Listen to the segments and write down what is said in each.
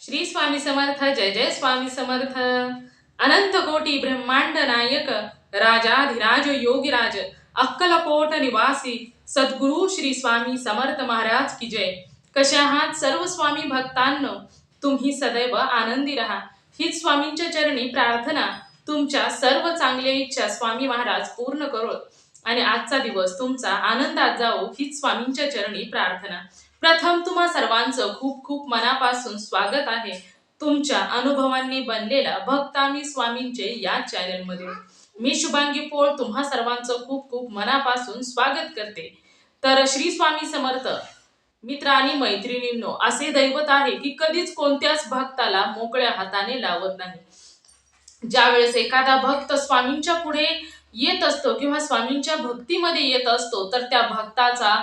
श्री स्वामी समर्थ जय जय स्वामी समर्थ। अनंत कोटी ब्रह्मांड नायक राजाधिराज योगीराज अक्कलकोट निवासी सद्गुरु श्री स्वामी समर्थ महाराज की जय। कशा आहात सर्व स्वामी भक्तांनो तुम्ही सदैव आनंदी राहा। हीच स्वामींच्या चरणी प्रार्थना तुमच्या सर्व चांगल्या इच्छा स्वामी महाराज पूर्ण करोत। आणि आजचा दिवस तुमचा आनंदात जाओ हीच स्वामींच्या चरणी प्रार्थना। प्रथम तुम्हा सर्वांचं खूप खूप मनापासून स्वागत आहे. तुमच्या अनुभवांनी बनलेला भक्तामी स्वामींचे या चॅनलमध्ये. मी शुभांगी पोळ तुम्हा सर्वांचं खूप खूप मनापासून स्वागत करते. तर श्री स्वामी समर्थ मित्र आणि मैत्रिणींनो असे दैवत आहे की कधीच कोणत्याच भक्ताला मोकळ्या हाताने लावत नाही. ज्यावेळेस एखादा भक्त स्वामींच्या पुढे येत असतो किंवा स्वामींच्या भक्तीमध्ये येत असतो तर त्या भक्ताचा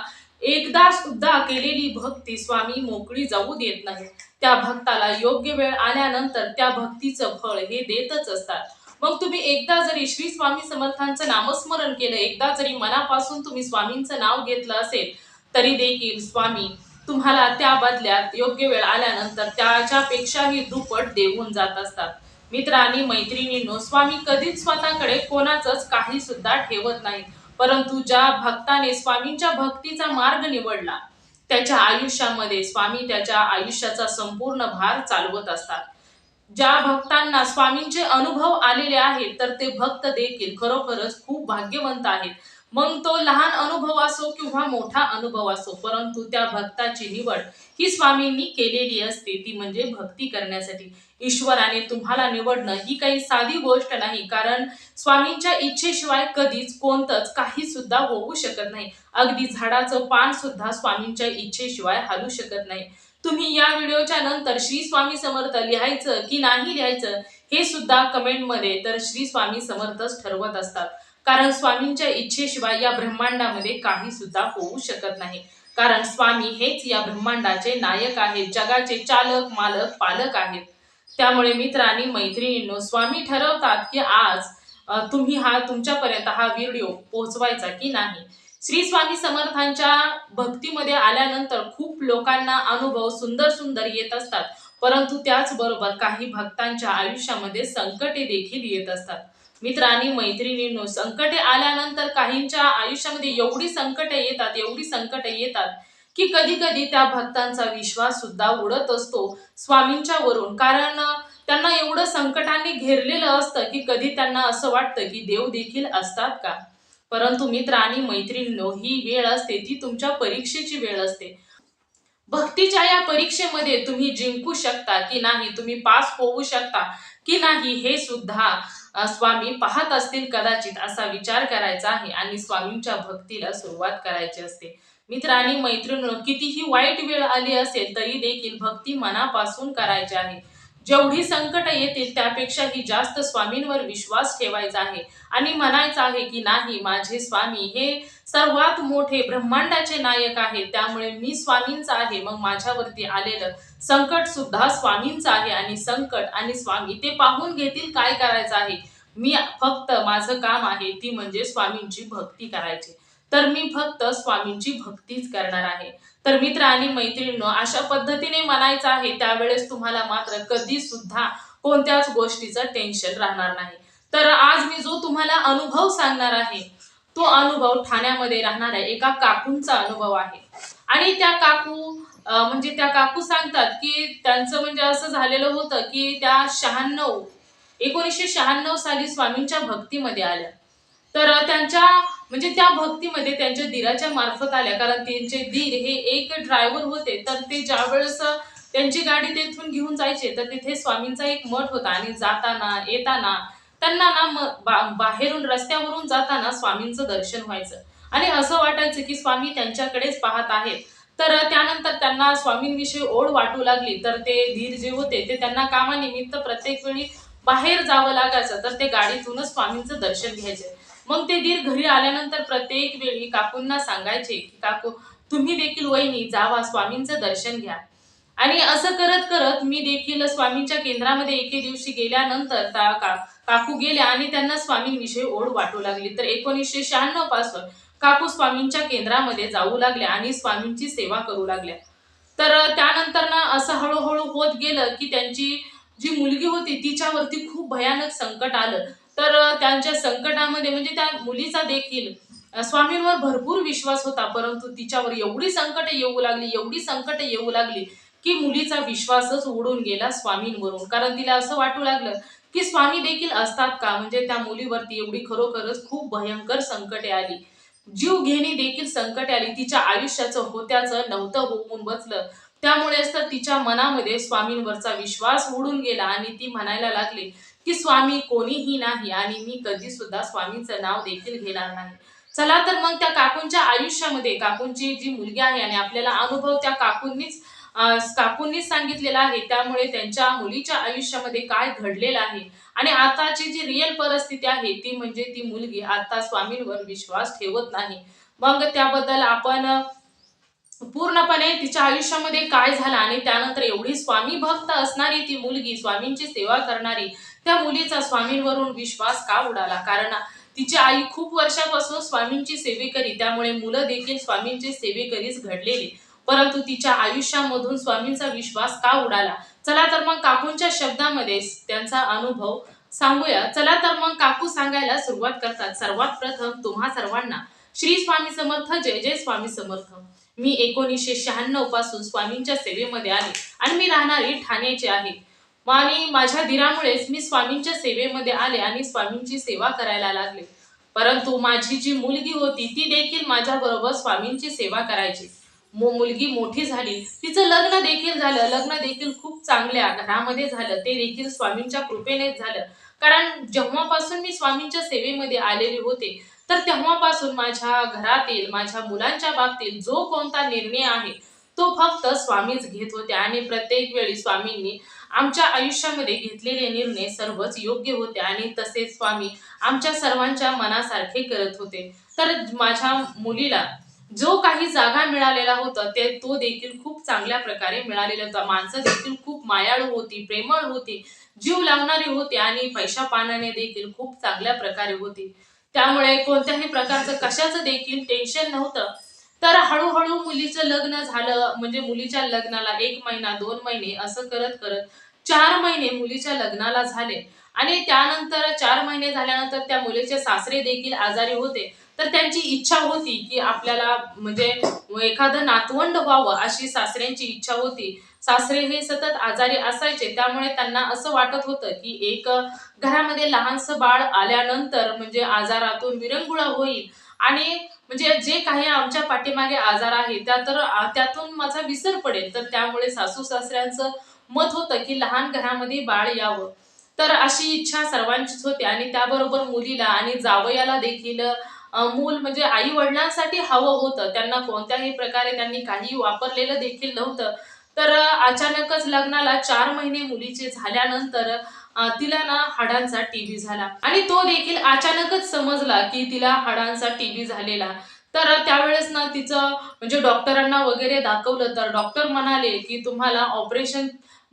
एकदा सुद्धा केलेली भक्ती स्वामी मोकळी जाऊ देत नाही. त्या भक्ताला योग्य वेळ आल्यानंतर त्या भक्तीचं फळ हे देतच असतात. मग तुम्ही एकदा जरी श्री स्वामी समर्थांचं नामस्मरण केलं एकदा जरी मनापासून तुम्ही स्वामींचं नाव घेतलं असेल तरी देखील स्वामी तुम्हाला त्या बदल्यात योग्य वेळ आल्यानंतर त्याच्यापेक्षाही दुप्पट देऊन जात असतात. मित्रांनी मैत्रिणींनो स्वामी कधीच स्वतःकडे कोणाचंच काही सुद्धा ठेवत नाही परंतु ज्या भक्ताने स्वामींच्या भक्तीचा मार्ग निवडला त्याच्या आयुष्यामध्ये स्वामी त्याच्या आयुष्याचा संपूर्ण भार चालवत असतात. ज्या भक्तांना स्वामींचे अनुभव आलेले आहेत तर ते भक्त देखील खरोखरच खूप भाग्यवंत आहेत. मग तो लहान अनुभव असो किंवा मोठा अनुभव असो परंतु त्या भक्ताची निवड ही स्वामींनी केलेली असते ती म्हणजे भक्ती करण्यासाठी. ईश्वराने तुम्हाला निवडणं ही काही साधी गोष्ट नाही कारण स्वामींच्या इच्छेशिवाय कधीच कोणतंच काही सुद्धा होऊ शकत नाही. अगदी झाडाचं पान सुद्धा स्वामींच्या इच्छेशिवाय हालू शकत नाही. तुम्ही या व्हिडिओच्या नंतर श्री स्वामी समर्थ लिहायचं की नाही लिहायचं हे सुद्धा कमेंटमध्ये तर श्री स्वामी समर्थच ठरवत असतात. कारण स्वामींच्या इच्छेशिवाय या ब्रह्मांडामध्ये काही सुद्धा होऊ शकत नाही. कारण स्वामी हेच या ब्रह्मांडाचे नायक आहेत जगाचे चालक मालक पालक आहेत. त्यामुळे मित्र आणि मैत्रिणींनो स्वामी ठरवतात की आज तुम्ही हा तुमच्यापर्यंत हा व्हिडिओ पोहोचवायचा की नाही? श्री स्वामी समर्थांच्या भक्तीमध्ये आल्यानंतर खूप लोकांना अनुभव सुंदर सुंदर येत असतात. परंतु त्याचबरोबर काही भक्तांच्या आयुष्यामध्ये संकटे देखील येत असतात. मित्रांनी मैत्रिणींनो संकटे आल्यानंतर काहींच्या आयुष्यामध्ये एवढी संकटे येतात एवढी संकटे येतात की कधी कधी त्या भक्तांचा विश्वास सुद्धा उडत असतो स्वामींच्या वरून. कारण त्यांना एवढं संकटाने घेरलेलं असतं की कधी त्यांना असं वाटतं की देव देखील असतात का? परंतु मित्र आणि मैत्रिणींनो ही वेळ असते ती तुमच्या परीक्षेची वेळ असते. भक्तीच्या या परीक्षेमध्ये तुम्ही जिंकू शकता की नाही तुम्ही पास होऊ शकता की नाही हे सुद्धा स्वामी पाहत असतील कदाचित असा विचार करायचा आहे आणि स्वामींच्या भक्तीला सुरुवात करायची असते. मित्र आणि मैत्रिणी कितीही वाईट वेळ आली असेल तरी देखील भक्ती मनापासून करायची आहे. जेवढी संकट येतील त्यापेक्षाही जास्त स्वामींवर विश्वास ठेवायचा आहे. आणि म्हणायचं आहे की नाही माझे स्वामी हे सर्वात मोठे ब्रह्मांडाचे नायक आहे त्यामुळे मी स्वामींचा आहे. मग माझ्यावरती आलेलं संकट सुद्धा स्वामींचं आहे. आणि संकट आणि स्वामी ते पाहून घेतील काय करायचं आहे. मी फक्त माझं काम आहे ती म्हणजे स्वामींची भक्ती करायची. तर मी फक्त स्वामींची भक्तीच करणार आहे. तर मित्र आणि मैत्रिणीनं अशा पद्धतीने म्हणायचं आहे त्यावेळेस तुम्हाला मात्र कधी सुद्धा कोणत्याच गोष्टीचं टेन्शन राहणार नाही. तर आज मी जो तुम्हाला अनुभव सांगणार आहे तो अनुभव ठाण्यामध्ये राहणाऱ्या एका काकूंचा अनुभव आहे. आणि त्या काकू म्हणजे त्या काकू सांगतात की त्यांचं म्हणजे असं झालेलं होतं की त्या शहाण्णव एकोणीसशे शहाण्णव साली स्वामींच्या भक्तीमध्ये आल्या. तर त्यांच्या म्हणजे त्या भक्तीमध्ये त्यांच्या दिराच्या मार्फत आल्या. कारण त्यांचे दीर हे एक ड्रायव्हर होते. तर ते ज्यावेळेस त्यांची गाडी तेथून घेऊन जायचे तर तिथे स्वामींचा एक मठ होता. आणि जाताना येताना त्यांना ना बा- बाहेरून रस्त्यावरून जाताना स्वामींचं दर्शन व्हायचं. आणि असं वाटायचं की स्वामी त्यांच्याकडेच पाहत आहेत. तर त्यानंतर त्यांना स्वामींविषयी ओढ वाटू लागली. तर ते धीर जे होते ते त्यांना कामानिमित्त प्रत्येक वेळी बाहेर जावं लागायचं. तर ते गाडीतूनच स्वामींचं दर्शन घ्यायचे. मग ते दीर घरी आल्यानंतर प्रत्येक वेळी काकूंना सांगायचे की काकू तुम्ही देखील वहिनी जावा स्वामींचं दर्शन घ्या. आणि असं करत करत मी देखील स्वामींच्या केंद्रामध्ये एके दिवशी गेल्यानंतर का काकू गेल्या आणि त्यांना स्वामींविषयी ओढ वाटू लागली. तर एकोणीसशे शहाण्णवपासून काकू स्वामींच्या केंद्रामध्ये जाऊ लागल्या आणि स्वामींची सेवा करू लागल्या. तर त्यानंतर ना असं हळूहळू होत गेलं की त्यांची जी मुलगी होती तिच्यावरती खूप भयानक संकट आलं. तर त्यांच्या संकटामध्ये म्हणजे त्या मुलीचा देखील स्वामींवर भरपूर विश्वास होता. परंतु तिच्यावर एवढी संकट येऊ लागली एवढी संकट येऊ लागली की मुलीचा विश्वासच उडून गेला स्वामींवरून. कारण तिला असं वाटू लागलं की स्वामी देखील असतात का? म्हणजे त्या मुलीवरती एवढी खरोखरच खूप भयंकर संकटे आली. जीव घेणी देखील संकटे आली. तिच्या आयुष्याचं होत्याचं नव्हतं होऊन बसलं. त्यामुळेच तर तिच्या मनामध्ये स्वामींवरचा विश्वास उडून गेला आणि ती म्हणायला लागली की स्वामी कोणीही नाही आणि मी कधी सुद्धा स्वामीचं नाव देखील घेणार नाही. चला तर मग त्या काकूंच्या आयुष्यामध्ये काकूंची जी मुलगी आहे आणि आपल्याला अनुभव त्या काकूंनीच काकूंनीच सांगितलेला आहे त्यामुळे त्यांच्या मुलीच्या आयुष्यामध्ये काय घडलेलं आहे? आणि आताची जी रिअल परिस्थिती आहे ती म्हणजे ती मुलगी आता स्वामींवर विश्वास ठेवत नाही. मग त्याबद्दल आपण पूर्णपणे तिच्या आयुष्यामध्ये काय झालं? आणि त्यानंतर एवढी स्वामी भक्त असणारी ती मुलगी स्वामींची सेवा करणारी त्या मुलीचा स्वामींवरून विश्वास का उडाला? कारण तिची आई खूप वर्षापासून स्वामींची सेवेकरी त्यामुळे मुलं देखील स्वामींची सेवेकरीच घडलेली. परंतु तिच्या आयुष्यामधून स्वामींचा विश्वास का उडाला? चला तर मग काकूंच्या शब्दामध्ये त्यांचा अनुभव सांगूया. चला तर मग काकू सांगायला सुरुवात करतात. सर्वात प्रथम तुम्हा सर्वांना श्री स्वामी समर्थ जय जय स्वामी समर्थ. मी एकोणीसशे शहाण्णवपासून स्वामींच्या सेवेमध्ये आले आणि मी राहणारी ठाण्याची आहे. व आणि माझ्या धीरामुळेच मी स्वामींच्या सेवेमध्ये आले आणि स्वामींची सेवा करायला लागले. परंतु माझी जी मुलगी होती ती देखील माझ्याबरोबर स्वामींची सेवा करायची. मु- मुलगी मोठी झाली. तिचं लग्न देखील झालं. लग्न देखील खूप चांगल्या घरामध्ये झालं. ते देखील स्वामींच्या कृपेनेच झालं. कारण जेव्हापासून मी स्वामींच्या सेवेमध्ये आलेले होते तर तेव्हापासून माझ्या घरातील माझ्या मुलांच्या बाबतीत जो कोणता निर्णय आहे तो फक्त स्वामीच घेत होते. आणि प्रत्येक वेळी स्वामींनी आमच्या आयुष्यामध्ये घेतलेले निर्णय सर्वच योग्य होते आणि तसेच स्वामी आमच्या सर्वांच्या मनासारखे करत होते. तर माझ्या मुलीला जो काही जागा मिळालेला होता ते तो देखील खूप चांगल्या प्रकारे मिळालेला होता. माणसं देखील खूप मायाळू होती प्रेमळ होती जीव लावणारी होती आणि पैशा पाण्याने देखील खूप चांगल्या प्रकारे होती. त्यामुळे कोणत्याही प्रकारचं कशाचं देखील टेन्शन नव्हतं. तर हळूहळू मुलीचं लग्न झालं म्हणजे मुलीच्या लग्नाला एक महिना दोन महिने असं करत करत चार महिने मुलीच्या लग्नाला झाले. आणि त्यानंतर चार महिने झाल्यानंतर त्या मुलीचे सासरे देखील आजारी होते. तर त्यांची इच्छा होती की आपल्याला म्हणजे एखादं नातवंड व्हावं अशी सासऱ्यांची इच्छा होती. सासरे हे सतत आजारी असायचे. त्यामुळे त्यांना असं वाटत होतं की एक घरामध्ये लहानसं बाळ आल्यानंतर म्हणजे आजारातून विरंगुळा होईल. आणि म्हणजे जे काही आमच्या पाठीमागे आजार आहे त्या तर त्यातून माझा विसर पडेल. तर त्यामुळे सासू सासऱ्यांचं मत होतं की लहान घरामध्ये बाळ यावं. तर अशी इच्छा सर्वांचीच होती आणि त्याबरोबर मुलीला आणि जावयाला देखील मूल म्हणजे आई वडिलांसाठी हवं होतं. त्यांना कोणत्याही प्रकारे त्यांनी काही वापरलेलं देखील नव्हतं. तर अचानकच लग्नाला चार महिने मुलीचे झाल्यानंतर तिला ना हाडांचा टीबी झाला. आणि तो देखील अचानकच समजला की तिला हाडांचा टीबी झालेला. तर त्यावेळेस ना तिचं म्हणजे डॉक्टरांना वगैरे दाखवलं. तर डॉक्टर म्हणाले की तुम्हाला ऑपरेशन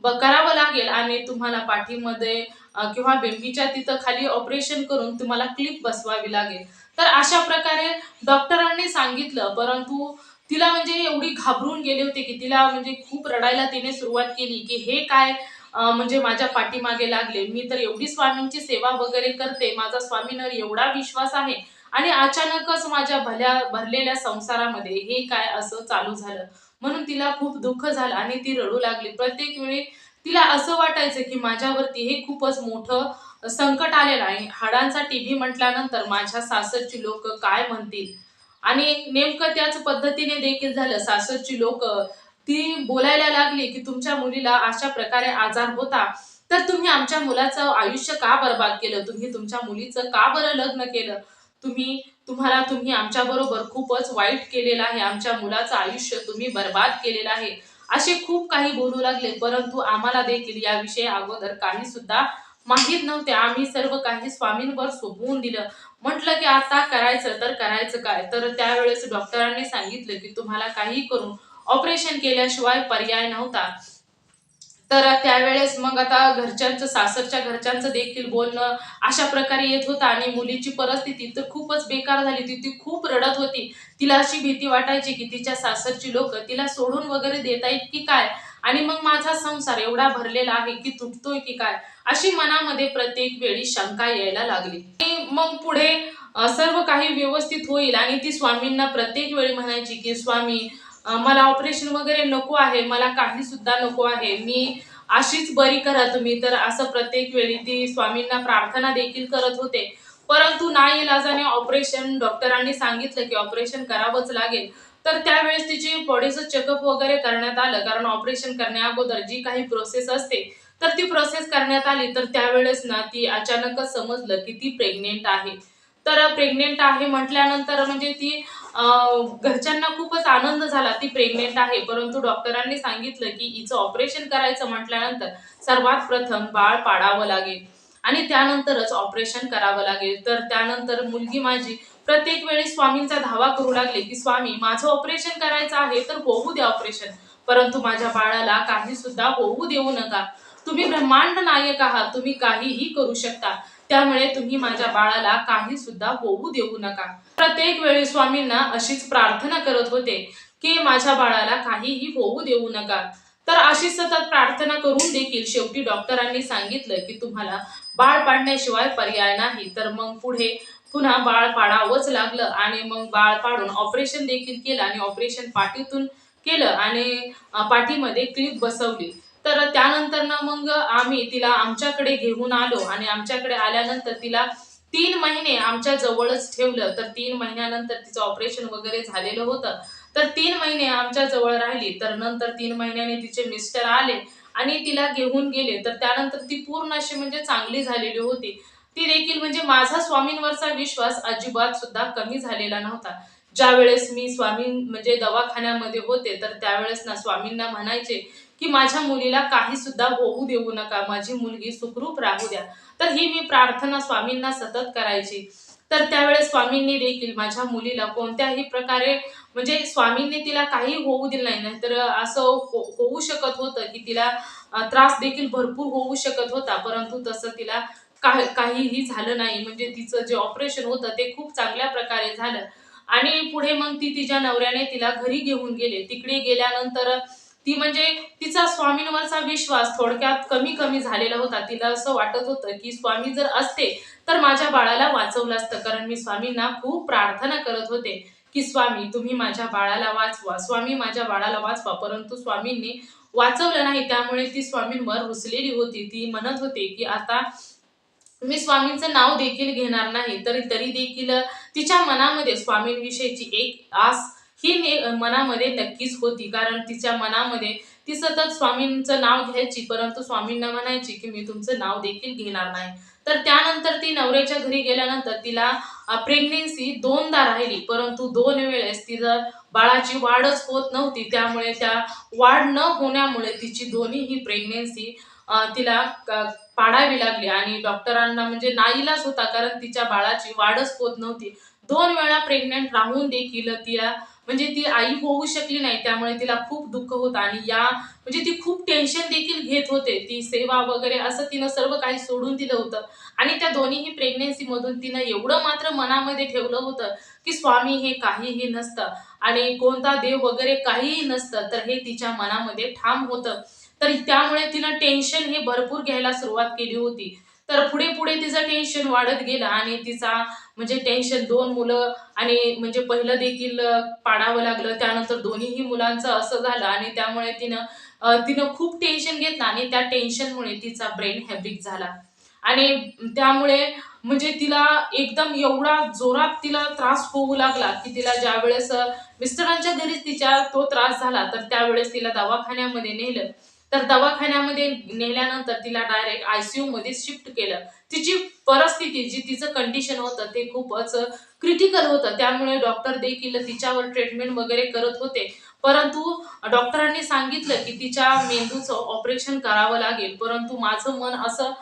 करावं लागेल आणि तुम्हाला पाठीमध्ये किंवा बेंबीच्या तिथं खाली ऑपरेशन करून तुम्हाला क्लिप बसवावी लागेल. तर अशा प्रकारे डॉक्टरांनी सांगितलं परंतु तिला म्हणजे एवढी घाबरून गेली होती की तिला म्हणजे खूप रडायला तिने सुरुवात केली की हे काय म्हणजे माझ्या पाठीमागे लागले. मी तर एवढी स्वामींची सेवा वगैरे करते माझा स्वामींवर एवढा विश्वास आहे आणि अचानकच माझ्या भल्या भरलेल्या संसारामध्ये हे काय असं चालू झालं. म्हणून तिला खूप दुःख झालं आणि ती रडू लागली. प्रत्येक वेळी तिला असं वाटायचं की माझ्यावरती हे खूपच मोठं संकट आलेलं आहे. हाडांचा टीव्ही म्हटल्यानंतर माझ्या सासरची लोक काय म्हणतील? आणि नेमकं त्याच पद्धतीने देखील झालं. सासरची लोक ती बोलायला लागली की तुमच्या मुलीला अशा प्रकारे आजार होता. तर तुम्ही आमच्या मुलाचं आयुष्य का बर्बाद केलं? तुम्ही तुमच्या मुलीचं का बरं लग्न केलं? तुम्ही तुम्हाला तुम्ही आमच्या बरोबर खूपच वाईट केलेलं आहे. आमच्या मुलाचं आयुष्य तुम्ही बर्बाद केलेलं आहे. असे खूप काही बोलू लागले परंतु आम्हाला देखील याविषयी अगोदर काही सुद्धा माहीत नव्हते. आम्ही सर्व काही स्वामींवर सोपवून दिलं. म्हटलं की आता करायचं तर करायचं काय? तर त्यावेळेस डॉक्टरांनी सांगितलं की तुम्हाला काही करून ऑपरेशन केल्याशिवाय पर्याय नव्हता. तर त्यावेळेस मग आता घरच्यांचं सासरच्या घरच्यांचं देखील बोलणं अशा प्रकारे येत होतं आणि मुलीची परिस्थिती तर खूपच बेकार झाली. होती ती खूप रडत होती. तिला अशी भीती वाटायची की तिच्या सासरची लोक तिला सोडून वगैरे देत आहेत की काय? आणि मग माझा संसार एवढा भरलेला आहे की तुटतोय की काय? अशी मनामध्ये प्रत्येक वेळी शंका यायला लागली. मग पुढे सर्व काही व्यवस्थित होईल आणि ती स्वामींना प्रत्येक वेळी म्हणायची की स्वामी मला ऑपरेशन वगैरे नको आहे मला काही सुद्धा नको आहे. मी अशीच बरी करा तुम्ही तर असं प्रत्येक वेळी ती स्वामींना प्रार्थना देखील करत होते. परंतु नाईलाजाने ऑपरेशन डॉक्टरांनी सांगितलं की ऑपरेशन करावंच लागेल. तर त्यावेळेस तिची बॉडीचं चेकअप वगैरे करण्यात आलं. कारण ऑपरेशन करण्या अगोदर जी काही प्रोसेस असते तर ती प्रोसेस करण्यात आली. तर त्यावेळेस ना ती अचानकच समजलं की ती प्रेग्नेंट आहे. तर प्रेग्नेंट आहे म्हटल्यानंतर म्हणजे ती घरच्यांना खूपच आनंद झाला. ती प्रेग्नेंट आहे. परंतु डॉक्टरांनी सांगितलं की हिचं ऑपरेशन करायचं म्हटल्यानंतर सर्वात प्रथम बाळ पाडावं लागेल. आणि त्यानंतरच ऑपरेशन करावं लागेल. तर त्यानंतर मुलगी माझी प्रत्येक वेळी स्वामींचा धावा करू लागले की स्वामी माझं ऑपरेशन करायचं आहे तर होऊ द्या ऑपरेशन. परंतु माझ्या बाळाला काही सुद्धा होऊ देऊ नका. तुम्ही ब्रह्मांड नायक आहात. तुम्ही काहीही करू शकता. त्यामुळे तुम्ही माझ्या बाळाला काही सुद्धा होऊ देऊ नका. प्रत्येक वेळी स्वामींना अशीच प्रार्थना करत होते की माझ्या बाळाला काहीही होऊ देऊ नका. तर अशी सतत प्रार्थना करून देखील शेवटी डॉक्टरांनी सांगितलं की तुम्हाला बाळ पाडण्याशिवाय पर्याय नाही. तर मग पुढे पुन्हा बाळ पाडावंच लागलं आणि मग बाळ पाडून ऑपरेशन देखील केलं आणि ऑपरेशन पाठीतून केलं आणि पाठीमध्ये क्लिप बसवली. तर त्यानंतर ना मग आम्ही तिला आमच्याकडे घेऊन आलो आणि आमच्याकडे आल्यानंतर तिला तीन महिने आमच्या जवळच ठेवलं. तर तीन महिन्यानंतर तिचं ऑपरेशन वगैरे झालेलं होतं. तर तीन महिने आमच्या जवळ राहिली. तर नंतर तीन महिन्याने तिचे मिस्टर आले आणि तिला घेऊन गेले. तर त्यानंतर ती पूर्ण अशी म्हणजे चांगली झालेली होती. ती देखील म्हणजे माझा स्वामींवरचा विश्वास अजिबात सुद्धा कमी झालेला नव्हता. ज्या वेळेस मी स्वामी म्हणजे दवाखान्यामध्ये होते तर त्यावेळेस ना स्वामींना म्हणायचे की माझ्या मुलीला काही सुद्धा होऊ देऊ नका माझी मुलगी सुखरूप राहू द्या. तर ही मी प्रार्थना स्वामींना सतत करायची. तर त्यावेळेस स्वामींनी देखील माझ्या मुलीला कोणत्याही प्रकारे म्हणजे स्वामींनी तिला काही होऊ दिलं नाही नाहीतर असं हो- होऊ शकत होतं की तिला त्रास देखील भरपूर होऊ शकत होता परंतु तसं तिला का- काहीही झालं नाही. म्हणजे तिचं जे ऑपरेशन होतं ते खूप चांगल्या प्रकारे झालं. आणि पुढे मग ती तिच्या नवऱ्याने तिला घरी घेऊन गेले. तिकडे गेल्यानंतर ती म्हणजे तिचा स्वामींवरचा विश्वास थोडक्यात कमी कमी झालेला होता. तिला असं वाटत होतं की स्वामी जर असते तर माझ्या बाळाला वाचवलं असतं. कारण मी स्वामींना खूप प्रार्थना करत होते की स्वामी तुम्ही माझ्या बाळाला वाचवा. स्वामी माझ्या बाळाला वाचवा. परंतु स्वामींनी वाचवलं नाही. त्यामुळे ती स्वामींवर रुसलेली होती. ती म्हणत होती की आता मी स्वामींचं नाव देखील घेणार नाही. तरी तरी देखील तिच्या मनामध्ये स्वामींविषयीची एक आस ही ने- मनामध्ये नक्कीच होती. कारण तिच्या मनामध्ये ती सतत स्वामींचं नाव घ्यायची परंतु स्वामींना म्हणायची की मी तुमचं नाव देखील घेणार नाही. तर त्यानंतर ती नवऱ्याच्या घरी गेल्यानंतर तिला प्रेग्नेन्सी दोनदा राहिली. परंतु दोन वेळेस तिचं बाळाची वाढच होत नव्हती त्यामुळे त्या वाढ न होण्यामुळे तिची दोन्हीही प्रेग्नेन्सी तिला पाडावी लागली. आणि डॉक्टरांना म्हणजे नाईलाच होता कारण तिच्या बाळाची वाढच होत नव्हती. दोन वेळा प्रेग्नेंट राहून देखील तिला म्हणजे ती आई होऊ शकली नाही त्यामुळे तिला खूप दुःख होतं आणि या म्हणजे ती खूप टेन्शन देखील घेत होते. ती सेवा वगैरे असं तिनं सर्व काही सोडून दिलं होतं. आणि त्या दोन्हीही प्रेग्नेन्सी मधून तिनं एवढं मात्र मनामध्ये ठेवलं होतं की स्वामी हे काहीही नसतं आणि कोणता देव वगैरे काहीही नसतं तर हे तिच्या मनामध्ये ठाम होतं. तर त्यामुळे तिनं टेन्शन हे भरपूर घ्यायला सुरुवात केली होती. तर पुढे पुढे तिचं टेन्शन वाढत गेलं आणि तिचा म्हणजे टेन्शन दोन मुलं आणि म्हणजे पहिलं देखील पाडावं लागलं. त्यानंतर दोन्हीही मुलांचं असं झालं आणि त्यामुळे तिनं तिनं खूप टेन्शन घेतलं आणि त्या टेन्शनमुळे तिचा ब्रेन हॅबिक झाला. आणि त्यामुळे म्हणजे तिला एकदम एवढा जोरात तिला त्रास होऊ लागला की तिला ज्या वेळेस मिस्टरांच्या घरीच तिच्या तो त्रास झाला तर त्यावेळेस तिला दवाखान्यामध्ये नेलं. तर दवाखान्यामध्ये नेल्यानंतर तिला डायरेक्ट आयसीयू मध्ये शिफ्ट केलं. तिची परिस्थिती जी तिचं कंडिशन होतं ते खूपच क्रिटिकल होतं. त्यामुळे डॉक्टर देखील तिच्यावर ट्रीटमेंट वगैरे करत होते. परंतु डॉक्टरांनी सांगितलं की तिच्या मेंदूचं ऑपरेशन करावं लागेल. परंतु माझं मन असं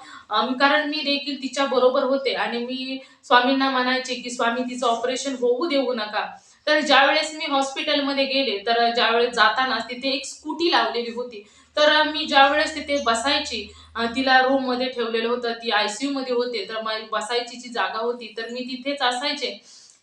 कारण मी देखील तिच्या बरोबर होते आणि मी स्वामींना म्हणायचे की स्वामी तिचं ऑपरेशन होऊ देऊ नका. तर ज्यावेळेस मी हॉस्पिटलमध्ये गेले तर ज्यावेळेस जाताना तिथे एक स्कूटी लावलेली होती. तर मी ज्यावेळेस तिथे बसायची तिला रूममध्ये ठेवलेलं होतं ती आयसीयू मध्ये होते तर माझी बसायची जी जागा होती तर मी तिथेच असायचे.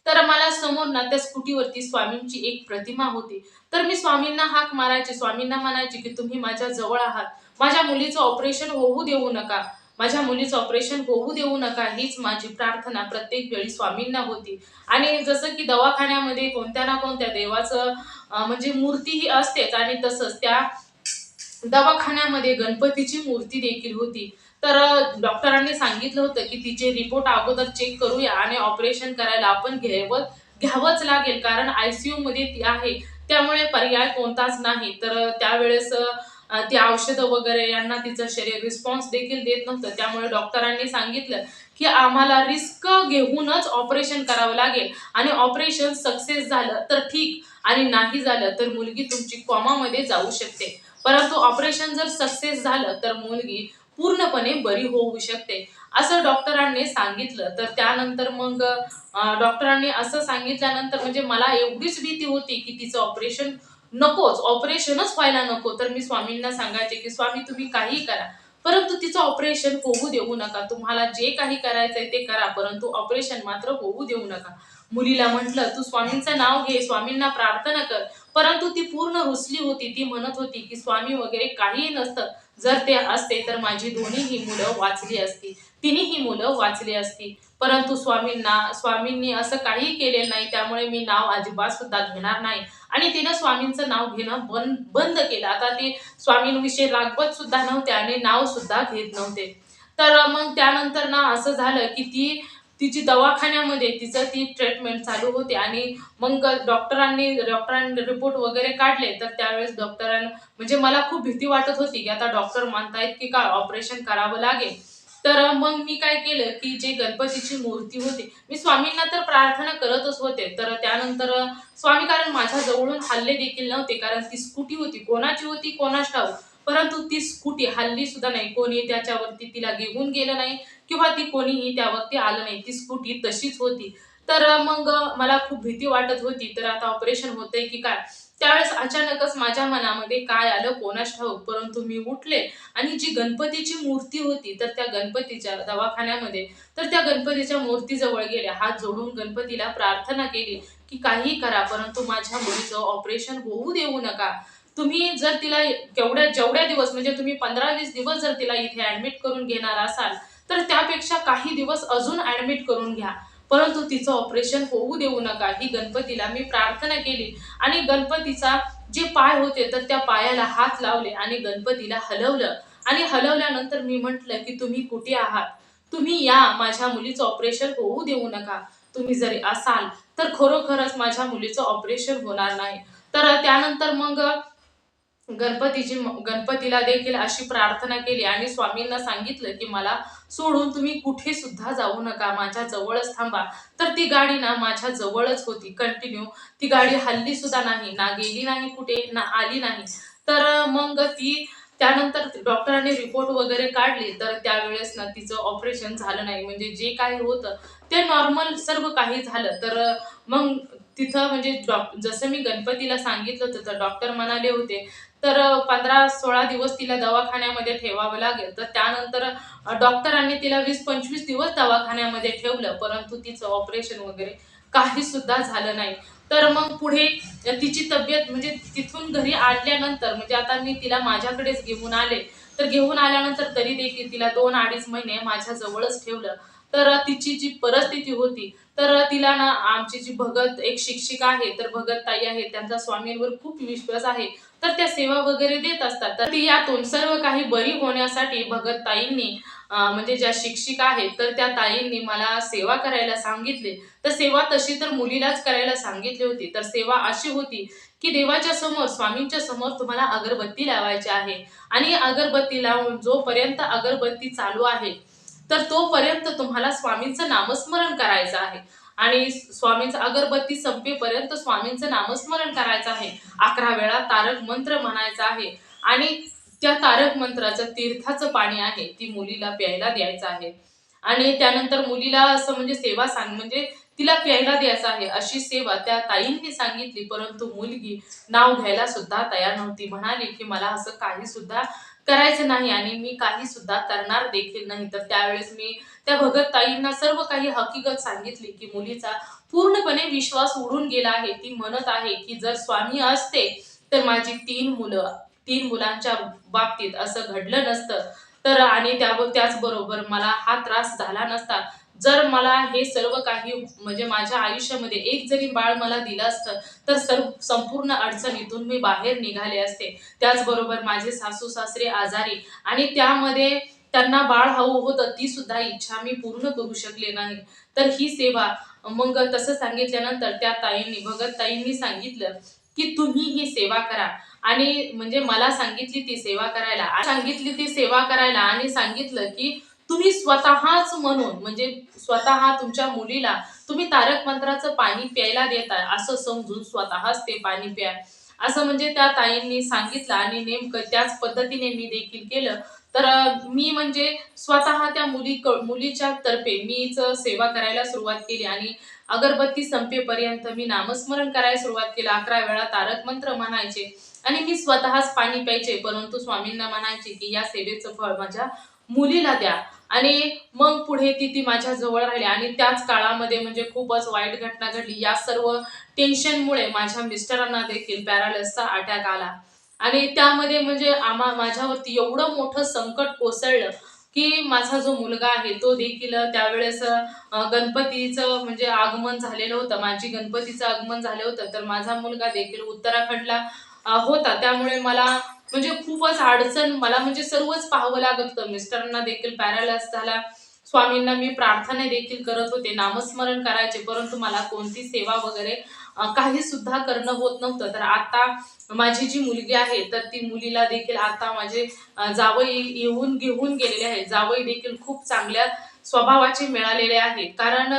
तर मला समोर ना त्या स्कूटीवरती स्वामींची एक प्रतिमा होती. तर मी स्वामींना हाक मारायचे स्वामींना म्हणायचे की तुम्ही माझ्या जवळ आहात. माझ्या मुलीचं ऑपरेशन होऊ देऊ नका. माझ्या मुलीचं ऑपरेशन होऊ देऊ नका हीच माझी प्रार्थना प्रत्येक वेळी स्वामींना होती. आणि जसं की दवाखान्यामध्ये कोणत्या ना कोणत्या देवाचं म्हणजे मूर्ती ही असतेच आणि तसंच त्या दवाखान्यामध्ये गणपतीची मूर्ती देखील होती. तर डॉक्टरांनी सांगितलं होतं की तिचे रिपोर्ट अगोदर चेक करूया आणि ऑपरेशन करायला आपण घ्यावं घ्यावंच लागेल कारण आयसीयू मध्ये ती आहे. त्यामुळे पर्याय कोणताच नाही. तर त्यावेळेस ती औषधं वगैरे यांना तिचं शरीर रिस्पॉन्स देखील देत नव्हतं. त्यामुळे डॉक्टरांनी सांगितलं की आम्हाला रिस्क घेऊनच ऑपरेशन करावं लागेल आणि ऑपरेशन सक्सेस झालं तर ठीक आणि नाही झालं तर मुलगी तुमची कॉमामध्ये जाऊ शकते. परंतु ऑपरेशन जर सक्सेस झालं तर मुलगी पूर्णपणे बरी होऊ शकते. असं डॉक्टरांनी सांगितलं. तर त्यानंतर मग डॉक्टरांनी असं सांगितल्यानंतर म्हणजे मला एवढीच भीती होती की तिचं ऑपरेशन नकोच. ऑपरेशनच व्हायला नको. तर मी स्वामींना सांगायचे की स्वामी तुम्ही काही करा. परंतु तिचं ऑपरेशन होऊ देऊ नका. तुम्हाला जे काही करायचंय ते करा. परंतु ऑपरेशन मात्र होऊ देऊ नका. मुलीला म्हटलं तू स्वामींचं नाव घे. स्वामींना प्रार्थना कर. परंतु ती पूर्ण रुसली होती ती म्हणत होती की स्वामी वगैरे काहीही नसतं. जर ते असते तर माझी दोन्ही ही मुलं वाचली असती. तिने ही मुलं वाचली असती. परंतु स्वामींना स्वामींनी असं काही केलेलं नाही त्यामुळे मी नाव अजिबात सुद्धा घेणार नाही. आणि तिनं स्वामींचं नाव घेणं बंद बंद केलं. आता ती स्वामींविषयी रागवत सुद्धा नव्हते आणि नाव सुद्धा घेत नव्हते. तर मग त्यानंतर ना असं झालं की ती तिची दवाखान्यामध्ये तिचं ती ट्रीटमेंट चालू होती आणि मग डॉक्टरांनी डॉक्टरांनी रिपोर्ट वगैरे काढले तर त्यावेळेस डॉक्टरांना म्हणजे मला खूप भीती वाटत होती की आता डॉक्टर मानतायत की काय ऑपरेशन करावं लागेल. तर मग मी काय केलं की जे गणपतीची मूर्ती होती मी स्वामींना तर प्रार्थना करतच होते तर त्यानंतर स्वामी कारण माझ्या जवळून हल्ले देखील नव्हते कारण ती स्कूटी होती कोणाची होती कोणाच ठाऊक परंतु ती स्कूटी हल्ली सुद्धा नाही. कोणी त्याच्यावरती तिला घेऊन गेलं नाही किंवा ती कोणीही त्यावरती आलं नाही. ती स्कूटी तशीच होती. तर मग मला खूप भीती वाटत होती. तर आता ऑपरेशन होतंय की काय? त्यावेळेस अचानकच माझ्या मनामध्ये काय आलं कोणाच ठाऊक? परंतु मी उठले आणि जी गणपतीची मूर्ती होती तर त्या गणपतीच्या दवाखान्यामध्ये तर त्या गणपतीच्या मूर्तीजवळ गेले. हात जोडून गणपतीला प्रार्थना केली की काही करा परंतु माझ्या मुलीचं ऑपरेशन होऊ देऊ नका. तुम्ही जर तिला केवढ्या जेवढ्या दिवस म्हणजे तुम्ही पंधरा वीस दिवस जर तिला इथे ऍडमिट करून घेणार असाल तर त्यापेक्षा काही दिवस अजून ऍडमिट करून घ्या. परंतु तिचं ऑपरेशन होऊ देऊ नका. ही गणपतीला मी प्रार्थना केली. आणि गणपतीचा जे पाय होते तर त्या पायाला हात लावले आणि गणपतीला हलवलं. आणि हलवल्यानंतर मी म्हटलं की तुम्ही कुठे आहात? तुम्ही या. माझ्या मुलीचं ऑपरेशन होऊ देऊ नका. तुम्ही जरी असाल तर खरोखरच माझ्या मुलीचं ऑपरेशन होणार नाही. तर त्यानंतर मग गणपतीची गणपतीला देखील अशी प्रार्थना केली आणि स्वामींना सांगितलं की मला सोडून तुम्ही कुठे सुद्धा जाऊ नका माझ्या जवळच थांबा. तर ती गाडी ना माझ्या जवळच होती. कंटिन्यू ती गाडी हल्ली सुद्धा नाही ना गेली नाही कुठे ना आली नाही. तर मग ती त्यानंतर डॉक्टरांनी रिपोर्ट वगैरे काढले. तर त्यावेळेस ना तिचं ऑपरेशन झालं नाही. म्हणजे जे काही होतं ते नॉर्मल सर्व काही झालं. तर मग तिथं म्हणजे डॉ जसं मी गणपतीला सांगितलं होतं तर डॉक्टर म्हणाले होते तर पंधरा सोळा दिवस तिला दवाखान्यामध्ये ठेवावं लागेल. तर त्यानंतर डॉक्टरांनी तिला वीस पंचवीस दिवस दवाखान्यामध्ये ठेवलं. परंतु तिचं ऑपरेशन वगैरे काही सुद्धा झालं नाही. तर मग पुढे तिची तब्येत म्हणजे तिथून घरी आणल्यानंतर म्हणजे आता मी तिला माझ्याकडेच घेऊन आले. तर घेऊन आल्यानंतर तरी देखील तिला दोन अडीच महिने माझ्याजवळच ठेवलं. तर तिची जी परिस्थिती होती तर तिला ना आमची जी भगत एक शिक्षिका आहे तर भगत ताई आहे त्यांचा स्वामींवर खूप विश्वास आहे. तर त्या सेवा वगैरे देत असतात. तर ती यातून सर्व काही बरी होण्यासाठी भगत ताईंनी म्हणजे ज्या शिक्षिका आहेत तर त्या ताईंनी मला सेवा करायला सांगितले. तर सेवा तशी तर मुलीलाच करायला सांगितली होती. तर सेवा अशी होती की देवाच्या समोर स्वामींच्या समोर तुम्हाला अगरबत्ती लावायची आहे. आणि अगरबत्ती लावून जोपर्यंत अगरबत्ती चालू आहे तर तोपर्यंत तुम्हाला स्वामींचं नामस्मरण करायचं आहे. आणि स्वामींचं अगरबत्ती संपेपर्यंत स्वामींचं नामस्मरण करायचं आहे. अकरा वेळा तारक मंत्र म्हणायचा आहे. आणि त्या तारक मंत्राचं तीर्थाचं पाणी आहे ती मुलीला प्यायला द्यायचं आहे. आणि त्यानंतर मुलीला असं म्हणजे सेवा सांग म्हणजे तिला प्यायला द्यायचं आहे. अशी सेवा त्या ताईंनी सांगितली परंतु मुलगी नाव घ्यायला सुद्धा तयार नव्हती. म्हणाली की मला असं काही सुद्धा करायचं नाही आणि मी काही सुद्धा करणार देखील नाही. तर त्यावेळेस मी त्या भगतताईंना सर्व काही हकीकत सांगितली की मुलीचा पूर्णपणे विश्वास उडून गेला आहे. ती म्हणत आहे की जर स्वामी असते तर माझी तीन मुलं तीन मुलांच्या बाबतीत असं घडलं नसतं. तर आणि त्या त्याचबरोबर मला हा त्रास झाला नसता. जर मला हे सर्व काही म्हणजे माझ्या आयुष्यामध्ये एक जरी बाळ मला दिलं असतं तर सर्व संपूर्ण अडचणीतून मी बाहेर निघाले असते. त्याचबरोबर माझे सासू सासरे आजारी आणि त्यामध्ये त्यांना बाळ हवं होतं ती सुद्धा इच्छा मी पूर्ण करू शकले नाही. तर ही सेवा मग तसं सांगितल्यानंतर त्या ताईंनी भगत ताईंनी सांगितलं की तुम्ही ही सेवा करा. आणि म्हणजे मला सांगितली ती सेवा करायला. सांगितली ती सेवा करायला आणि सांगितलं की तुम्ही स्वतःच म्हणून म्हणजे स्वतः तुमच्या मुलीला तुम्ही तारक मंत्राचं पाणी प्यायला देताय असं समजून स्वतःच ते पाणी प्या. असं म्हणजे त्या ताईंनी सांगितलं आणि नेमकं त्याच पद्धतीने मी देखील केलं. तर मी म्हणजे स्वतः त्या मुली मुलीच्या तर्फे मीच सेवा करायला सुरुवात केली आणि अगरबत्ती संपेपर्यंत मी नामस्मरण करायला सुरुवात केलं. अकरा वेळा तारक मंत्र म्हणायचे आणि मी स्वतःच पाणी प्यायचे. परंतु स्वामींना म्हणायचे की या सेवेचं फळ माझ्या मुलीला द्या. आणि मग पुढे ती ती माझ्या जवळ राहिली. आणि त्याच काळामध्ये म्हणजे खूपच वाईट घटना घडली. या सर्व टेन्शनमुळे माझ्या मिस्टरांना देखील पॅरालिसचा अटॅक आला. आणि त्यामध्ये म्हणजे आम्हा माझ्यावरती एवढं मोठं संकट कोसळलं की माझा जो मुलगा आहे तो देखील त्यावेळेस गणपतीचं म्हणजे आगमन झालेलं होतं. माझी गणपतीचं आगमन झालं होतं. तर माझा मुलगा देखील उत्तराखंडला होता. त्यामुळे मला म्हणजे खूपच अडचण मला म्हणजे सर्वच पाहावं लागत होतं. मिस्टरांना देखील पॅरालाइज झाला. स्वामींना मी प्रार्थना देखील करत होते. नामस्मरण करायचे परंतु मला कोणती सेवा वगैरे काही सुद्धा करणं होत नव्हतं. तर आता माझी जी मुलगी आहे तर ती मुलीला देखील आता माझे जावई येऊन घेऊन गेलेले आहेत. जावई देखील खूप चांगल्या स्वभावाचे मिळालेले आहेत. कारण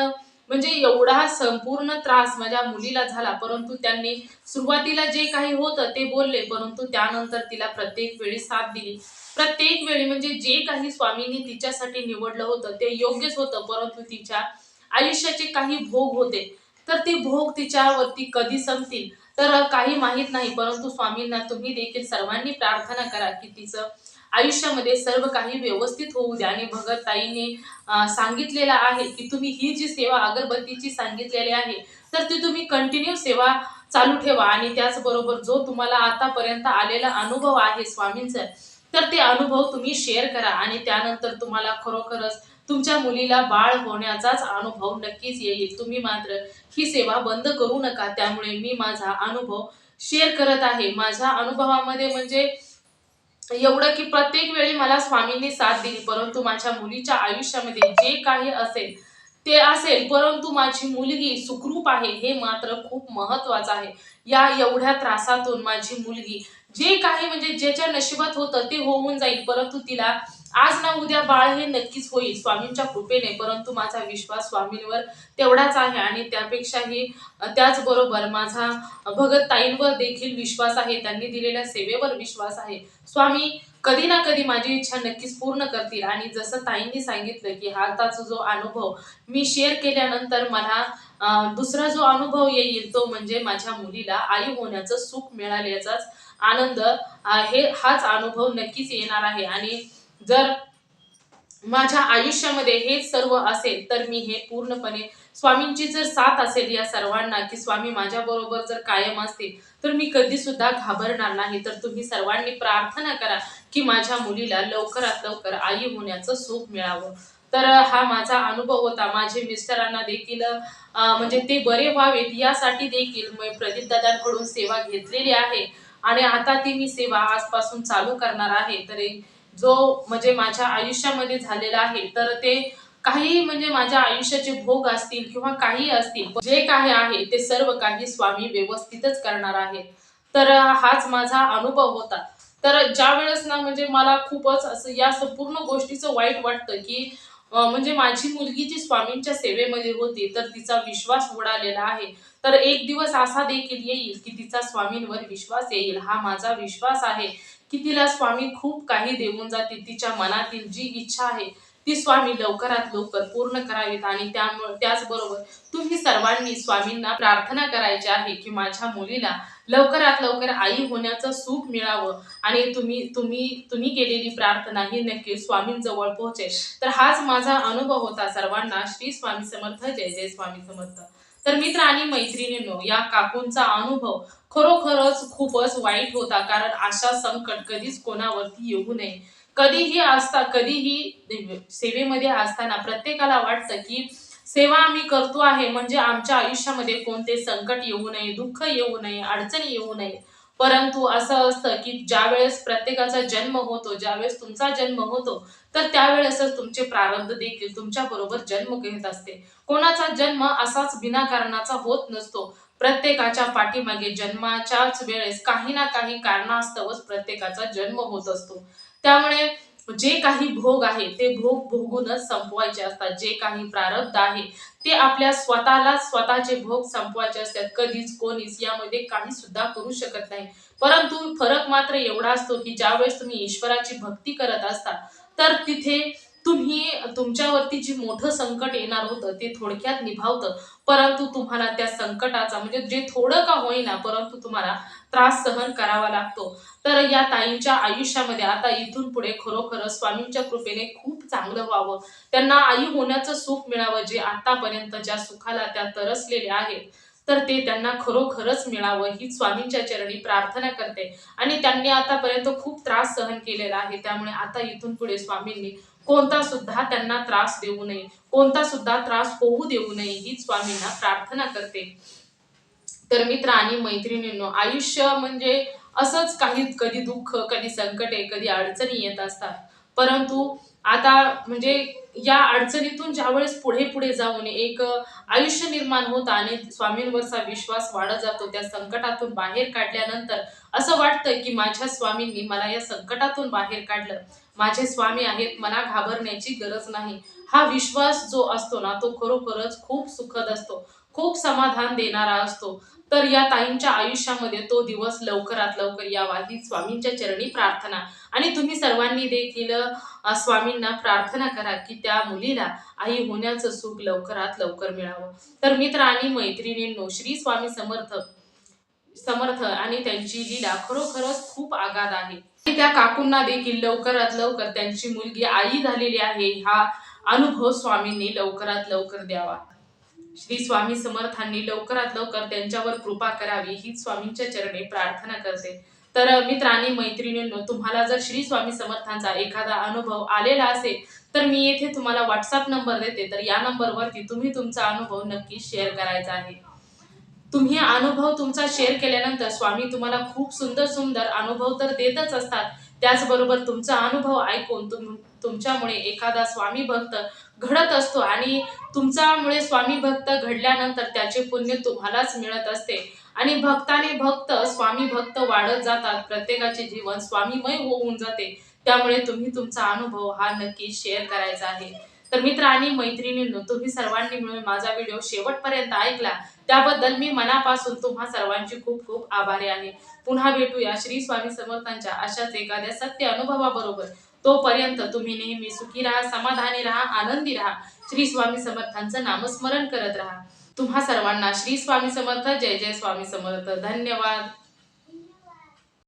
म्हणजे एवढा संपूर्ण त्रास माझ्या मुलीला झाला. परंतु त्यांनी सुरुवातीला जे काही होतं ते बोलले परंतु त्यानंतर तिला प्रत्येक वेळी साथ दिली. प्रत्येक वेळी म्हणजे जे काही स्वामींनी तिच्यासाठी निवडलं होतं ते योग्यच होतं परंतु तिच्या आयुष्याचे काही भोग होते. तर ते भोग तिच्यावरती कधी संपतील? तर काही माहीत नाही परंतु स्वामींना तुम्ही देखील सर्वांनी प्रार्थना करा की तिचं आयुष्यामध्ये सर्व काही व्यवस्थित होऊ द्या. आणि भगत ताईने सांगितलेलं आहे की तुम्ही ही जी सेवा अगरबत्तीची सांगितलेली आहे तर ती तुम्ही कंटिन्यू सेवा चालू ठेवा. आणि त्याचबरोबर जो तुम्हाला आतापर्यंत आलेला अनुभव आहे स्वामींचा तर ते अनुभव तुम्ही शेअर करा. आणि त्यानंतर तुम्हाला खरोखरच तुमच्या मुलीला बाळ होण्याचाच अनुभव नक्कीच येईल. तुम्ही मात्र ही सेवा बंद करू नका. त्यामुळे मी माझा अनुभव शेअर करत आहे. माझ्या अनुभवामध्ये म्हणजे एवढं की प्रत्येक वेळी मला स्वामींनी साथ दिली परंतु माझ्या मुलीच्या आयुष्यामध्ये जे काही असेल ते असेल परंतु माझी मुलगी सुखरूप आहे हे मात्र खूप महत्वाचं आहे. या एवढ्या त्रासातून माझी मुलगी जे काही म्हणजे ज्याच्या नशिबात होतं ते होऊन जाईल परंतु तिला आज ना उद्या बाळ हे नक्कीच होईल स्वामींच्या कृपेने परंतु माझा विश्वास स्वामींवर तेवढाच आहे आणि त्यापेक्षाही त्याचबरोबर माझा भगत ताईंवर देखील विश्वास आहे त्यांनी दिलेल्या सेवेवर विश्वास आहे. स्वामी कधी ना कधी माझी इच्छा नक्कीच पूर्ण करतील आणि जसं ताईंनी सांगितलं की हाताचा जो अनुभव मी शेअर केल्यानंतर मला दुसरा जो अनुभव येईल तो म्हणजे माझ्या मुलीला आई होण्याचं सुख मिळाल्याचाच आनंद हे हाच अनुभव नक्कीच येणार आहे. आणि जर माझ्या आयुष्यामध्ये हे सर्व असेल तर मी हे पूर्णपणे स्वामींची जर साथ असेल या सर्वांना की स्वामी माझ्या बरोबर जर कायम असतील तर मी कधी सुद्धा घाबरणार नाही. तर तुम्ही सर्वांनी प्रार्थना करा की माझ्या मुलीला लवकरात लवकर आई होण्याचं सुख मिळावं. तर हा माझा अनुभव होता. माझे मिस्टरांना देखील म्हणजे ते बरे व्हावेत यासाठी देखील मी प्रदीप दादांकडून सेवा घेतलेली आहे. आणि आता ती मी सेवा आजपासून चालू करणार आहे. तर जो म्हणजे माझ्या आयुष्यामध्ये झालेला आहे तर ते काही म्हणजे माझ्या आयुष्याचे भोग असतील किंवा काही असतील जे काही आहे ते सर्व काही स्वामी व्यवस्थितच करणार आहेत. तर हाच माझा अनुभव होता. तर ज्या वेळेस ना म्हणजे मला खूपच असं या संपूर्ण गोष्टीचं वाईट वाटतं की म्हणजे माझी मुलगी जी स्वामींच्या सेवेमध्ये होती तर तिचा विश्वास उडालेला आहे. तर एक दिवस असा देखील येईल की तिचा स्वामींवर विश्वास येईल. हा माझा विश्वास आहे. की तिला स्वामी खूप काही देऊन जातील तिच्या मनातील जी इच्छा आहे ती स्वामी लवकरात लवकर पूर्ण करावीत आणि त्यामुळे त्याचबरोबर तुम्ही सर्वांनी स्वामींना प्रार्थना करायची आहे की माझ्या मुलीला लवकरात लवकर आई होण्याचं सुख मिळावं आणि तुम्ही तुम्ही तुम्ही केलेली प्रार्थना ही नक्की स्वामींजवळ पोहोचेल. तर हाच माझा अनुभव होता सर्वांना. श्री स्वामी समर्थ जय जय स्वामी समर्थ. तर मित्र आणि मैत्रिणींनो या काकूंचा अनुभव खरोखरच खूपच वाईट होता. कारण अशा संकट कधीच कोणावरती येऊ नये. कधीही असता कधीही सेवेमध्ये असताना प्रत्येकाला वाटतं की सेवा आम्ही करतो आहे. म्हणजे आमच्या आयुष्यामध्ये कोणते संकट येऊ नये दुःख येऊ नये अडचणी येऊ नये. परंतु असं असतं की ज्यावेळेस प्रत्येकाचा जन्म होतो ज्यावेळेस तुमचा जन्म होतो तर त्यावेळेसच तुमचे प्रारब्ध देखील तुमच्या बरोबर जन्म घेत असते. कोणाचा जन्म असाच विनाकारणाचा होत नसतो. प्रत्येकाच्या पाठीमागे जन्माच्याच वेळेस काही ना काही कारणास्तवच प्रत्येकाचा जन्म होत असतो. त्यामुळे जे काही भोग आहे ते भोग भोगूनच संपवायचे असतात. जे काही प्रारब्ध आहे ते आपल्या स्वतःला स्वतःचे भोग संपवायचे असतात. कधीच कोणीच यामध्ये काही सुद्धा करू शकत नाही. परंतु फरक मात्र एवढा असतो की ज्यावेळेस तुम्ही ईश्वराची भक्ती करत असता तर तिथे तुमच्यावरती जी मोठं संकट येणार होतं ते थोडक्यात निभावतं. परंतु तुम्हाला त्या संकटाचा म्हणजे जे थोडं का होईना परंतु तुम्हाला त्रास सहन करावा लागतो. तर या ताईंच्या आयुष्यामध्ये आता इथून पुढे खरोखर स्वामींच्या कृपेने खूप चांगलं व्हावं. त्यांना आई होण्याचं सुख मिळावं जे आतापर्यंत ज्या सुखाला त्या तरसलेल्या आहेत तर ते त्यांना खरोखरच मिळावं ही स्वामींच्या चरणी प्रार्थना करते. आणि त्यांनी आतापर्यंत खूप त्रास सहन केलेला आहे त्यामुळे आता इथून पुढे स्वामींनी कोणता सुद्धा त्यांना त्रास देऊ नये कोणता सुद्धा त्रास होऊ देऊ नये ही स्वामींना प्रार्थना करते. तर मित्र आणि मैत्रिणींनो आयुष्य म्हणजे असंच काही कधी दुःख कधी संकटे कधी अडचणी येत असतात. परंतु आता म्हणजे या अडचणीतून ज्यावेळेस पुढे पुढे जाऊन एक आयुष्य निर्माण होतं आणि स्वामींवरचा विश्वास वाढत जातो त्या संकटातून बाहेर काढल्यानंतर असं वाटतं की माझ्या स्वामींनी मला या संकटातून बाहेर काढलं. माझे स्वामी आहेत मला घाबरण्याची गरज नाही. हा विश्वास जो असतो ना तो खरोखरच खूप सुखद असतो. खूप समाधान देणारा असतो. तर या ताईंच्या आयुष्यामध्ये तो दिवस लवकरात लवकर यावा ही स्वामींच्या चरणी प्रार्थना. आणि तुम्ही सर्वांनी देखील स्वामींना प्रार्थना करा की त्या मुलीला आई होण्याचं सुख लवकरात लवकर मिळावं. तर मित्र आणि मैत्रिणींनो श्री स्वामी समर्थ समर्थ आणि त्यांची लीला खरोखरच खूप आगाध आहे. त्या काकूंना देखील लवकरात लवकर त्यांची मुलगी आई झालेली आहे हा अनुभव स्वामींनी लवकरात लवकर द्यावा. श्री स्वामी समर्थांनी लवकरात लवकर त्यांच्यावर कृपा करावी ही स्वामींच्या चरणी प्रार्थना करते. तर मित्रांनी मैत्रिणींनो तुम्हाला जर श्री स्वामी समर्थांचा एखादा अनुभव आलेला असेल तर मी येथे तुम्हाला व्हॉट्सअप नंबर देते. तर या नंबरवरती तुम्ही तुमचा अनुभव नक्की शेअर करायचा आहे. तुम्ही अनुभव तुमचा शेअर केल्यानंतर स्वामी तुम्हाला खूप सुंदर सुंदर अनुभव तर देतच असतात. त्याचबरोबर तुमचा अनुभव ऐकून तुम तुमच्यामुळे एखादा स्वामी भक्त घडत असतो आणि तुमच्यामुळे स्वामी भक्त घडल्यानंतर त्याचे पुण्य तुम्हालाच मिळत असते. आणि भक्ताने भक्त स्वामी भक्त वाढत जातात. प्रत्येकाचे जीवन स्वामीमय होऊन जाते. त्यामुळे तुम्ही तुमचा अनुभव हा नक्की शेअर करायचा आहे. तर मित्र आणि मैत्रिणींनो तुम्ही सर्वांनी मिळून माझा व्हिडिओ शेवटपर्यंत ऐकला. त्याबद्दल मी मनापासून तुम्हा सर्वांची खूप खूप आभारी आहे. पुन्हा भेटूया. श्री स्वामी समर्थांच्या अशाच एखाद्या सत्य अनुभवाबरोबर. तोपर्यंत तुम्ही नेहमी सुखी राहा समाधानी राहा आनंदी राहा. श्री स्वामी समर्थांचं नामस्मरण करत राहा. तुम्हा सर्वांना श्री स्वामी समर्थ जय जय स्वामी समर्थ. धन्यवाद.